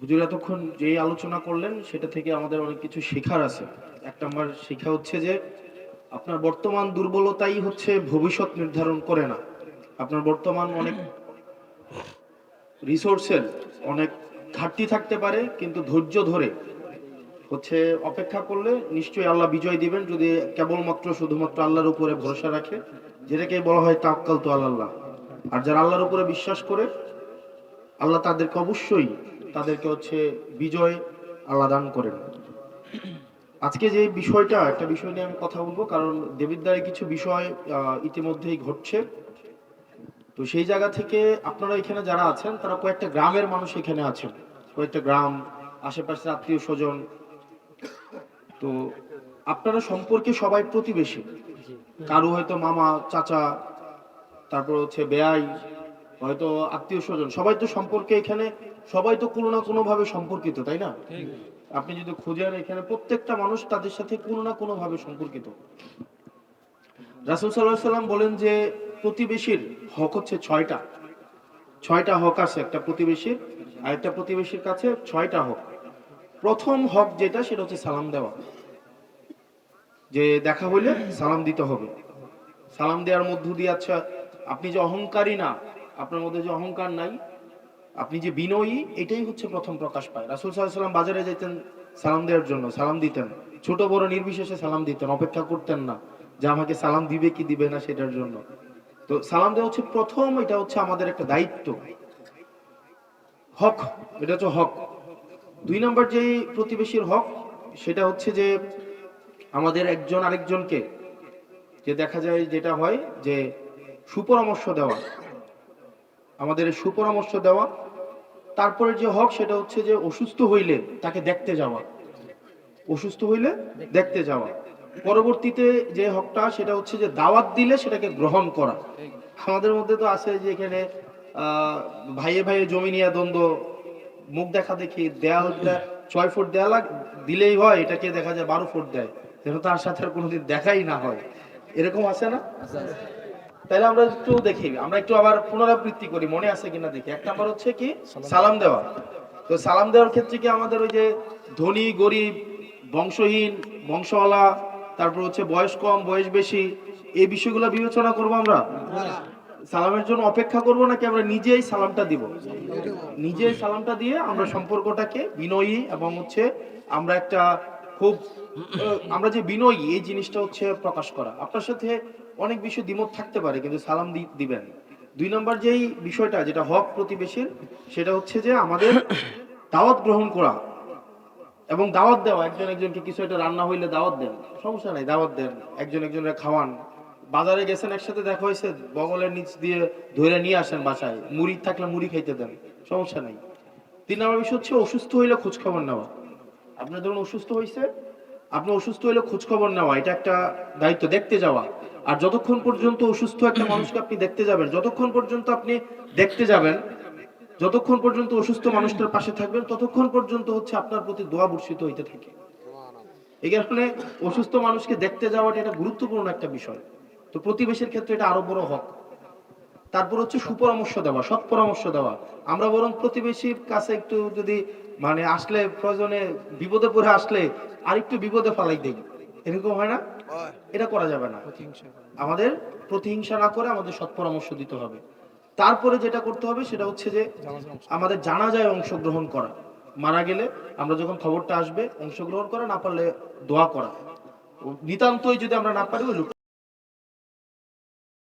হুজুর এতক্ষণ যেই আলোচনা করলেন, সেটা থেকে আমাদের অনেক কিছু শেখার আছে। এক নম্বর শেখা হচ্ছে যে, আপনার বর্তমান দুর্বলতাই হচ্ছে ভবিষ্যৎ নির্ধারণ করে না। আপনার বর্তমান অনেক রিসোর্সের অনেক ঘাটতি থাকতে পারে, কিন্তু ধৈর্য ধরে হচ্ছে অপেক্ষা করলে নিশ্চয়ই আল্লাহ বিজয় দিবেন, যদি কেবলমাত্র শুধুমাত্র আল্লাহর উপরে ভরসা রাখে যেটাকে বলা হয় তাক্কাল তো আল্লাহ আর যারা আল্লাহর উপরে বিশ্বাস করে, আল্লাহ তাদেরকে অবশ্যই তাদেরকে হচ্ছে বিজয় আল্লাহ দান করেন। আজকে যে বিষয়টা একটা বিষয় নিয়ে আমি কথা বলব কারণ দেবিদ্বারে কিছু বিষয় আহ, ইতিমধ্যেই ঘটছে। তো সেই জায়গা থেকে আপনারা এখানে যারা আছেন তারা কয়েকটা গ্রামের মানুষ এখানে আছেন। কয়েকটা গ্রাম আশেপাশে আত্মীয় স্বজন। তো আপনারা সম্পর্কে সবাই প্রতিবেশী। কারও হয়তো মামা চাচা তারপর হচ্ছে বেয়াই হয়তো আত্মীয় স্বজন সবাই তো সম্পর্কে এখানে সবাই তো কোনো না কোনো ভাবে সম্পর্কিত তাই না? আপনি যদি খুঁজেন এখানে প্রত্যেকটা মানুষ তাদের সাথে কোনো না কোনো ভাবে সম্পর্কিত। রাসুল সাল্লাহ সাল্লাম বলেন যে প্রতিবেশীর হক হচ্ছে ছয়টা। ছয়টা হক আছে একটা প্রতিবেশীর আর একটা প্রতিবেশীর কাছে ছয়টা হক। প্রথম হক যেটা সেটা হচ্ছে সালাম দেওয়া। যে দেখা হইলে সালাম দিতে হবে। সালাম দেওয়ার মধ্য দিয়ে আচ্ছা আপনি যে অহংকারী না আপনার মধ্যে যে অহংকার নাই, আপনি যে বিনয়ী, এটাই হচ্ছে প্রথম প্রকাশ পায়। রাসুল সাল্লাম বাজারে যেতেন সালাম দেওয়ার জন্য, সালাম দিতেন। ছোট বড় নির্বিশেষে সালাম দিতেন, অপেক্ষা করতেন না যে আমাকে সালাম দিবে কি দিবে না সেটার জন্য। তো সালাম দেওয়া হচ্ছে প্রথম, এটা হচ্ছে আমাদের একটা দায়িত্ব। হক, এটা হচ্ছে হক। দুই নম্বর যে প্রতিবেশীর হক, সেটা হচ্ছে যে আমাদের একজন আরেকজনকে, যে দেখা যায় যেটা হয় যে সুপরামর্শ দেওয়া। আমাদের সুপরামর্শ দেওয়া। তারপরে যে হক, সেটা হচ্ছে যে অসুস্থ হইলে তাকে দেখতে যাওয়া। অসুস্থ হইলে দেখতে যাওয়া। পরবর্তীতে যে হকটা, সেটা হচ্ছে যে দাওয়াত দিলে সেটাকে গ্রহণ করা। আমাদের মধ্যে তো আছে যে এখানে ভাইয়ে ভাইয়ে জমি নিয়ে দ্বন্দ্ব, মুখ দেখা দেখি দেয়া হচ্ছে ছয় ফুট দেয়া লাগ দিলেই হয়, এটাকে দেখা যায় বারো ফুট দেয়। যেন তার সাথে আর কোনোদিন দেখাই না হয়। এরকম আছে না? তাহলে আমরা একটু দেখি আমরা একটু আবার পুনরাবৃত্তি করি মনে আছে কিনা দেখি। এক নাম্বার হচ্ছে কি সালাম দেওয়া। তো সালাম দেওয়ার ক্ষেত্রে কি আমাদের ওই যে ধনী গরিব বংশহীন বংশওয়ালা তারপর হচ্ছে বয়স কম বয়স বেশি এই বিষয়গুলো বিবেচনা করব আমরা? সালামের জন্য অপেক্ষা করব নাকি আমরা নিজেই সালামটা দিব? নিজেই সালামটা দিয়ে আমরা সম্পর্কটাকে বিনয়ী এবং হচ্ছে আমরা একটা খুব আমরা যে বিনয়ী, এই জিনিসটা হচ্ছে প্রকাশ করা। আপনার সাথে অনেক বিষয় দ্বিমত থাকতে পারে, কিন্তু সালাম দিবেন। দুই নম্বর যেই বিষয়টা, যেটা হক প্রতিবেশীর, সেটা হচ্ছে যে আমাদের দাওয়াত গ্রহণ করা এবং দাওয়াত দেওয়া, একজন একজনকে কিছু একটা রান্না হইলে দাওয়াত দেন। সমস্যা নাই, দাওয়াত দেন। একজন একজনের খাওয়ান। বাজারে গেছেন, একসাথে দেখা হয়েছে, বগলের নিচ দিয়ে ধরে নিয়ে আসেন বাসায়। মুড়ি থাকলে মুড়ি খাইতে দেন, সমস্যা নাই। তিন নম্বর বিষয় হচ্ছে, অসুস্থ হইলে খোঁজ খবর নেওয়া। আপনার ধরুন অসুস্থ হয়েছে আপনি অসুস্থ হইলে খোঁজ খবর নেওয়া, এটা একটা দায়িত্ব, দেখতে যাওয়া। আর যতক্ষণ পর্যন্ত অসুস্থ একটা মানুষকে আপনি দেখতে যাবেন, যতক্ষণ পর্যন্ত আপনি দেখতে যাবেন, যতক্ষণ পর্যন্ত অসুস্থ মানুষটার পাশে থাকবেন, ততক্ষণ পর্যন্ত হচ্ছে আপনার প্রতি দোয়া বর্ষিত হইতে থাকে। এই কারণে অসুস্থ মানুষকে দেখতে যাওয়াটা এটা গুরুত্বপূর্ণ একটা বিষয়। তো প্রতিবেশীর ক্ষেত্রে এটা আরও বড় হক। তারপর হচ্ছে সুপরামর্শ দেওয়া সৎ পরামর্শ দেওয়া। আমরা বরং প্রতিবেশীর কাছে একটু যদি মানে আসলে প্রয়োজনে বিপদে পড়ে আসলে আরেকটু বিপদে ফালাই দেই। এরকম হয় না? এটা করা যাবে না। আমাদের প্রতিহিংসা না করে আমাদের সৎ পরামর্শ দিতে হবে। তারপরে যেটা করতে হবে সেটা হচ্ছে যে আমাদের জানা যায় অংশগ্রহণ করা। মারা গেলে আমরা যখন খবরটা আসবে অংশগ্রহণ করা না পারলে দোয়া করা। নিতান্তই যদি আমরা না পারি ওই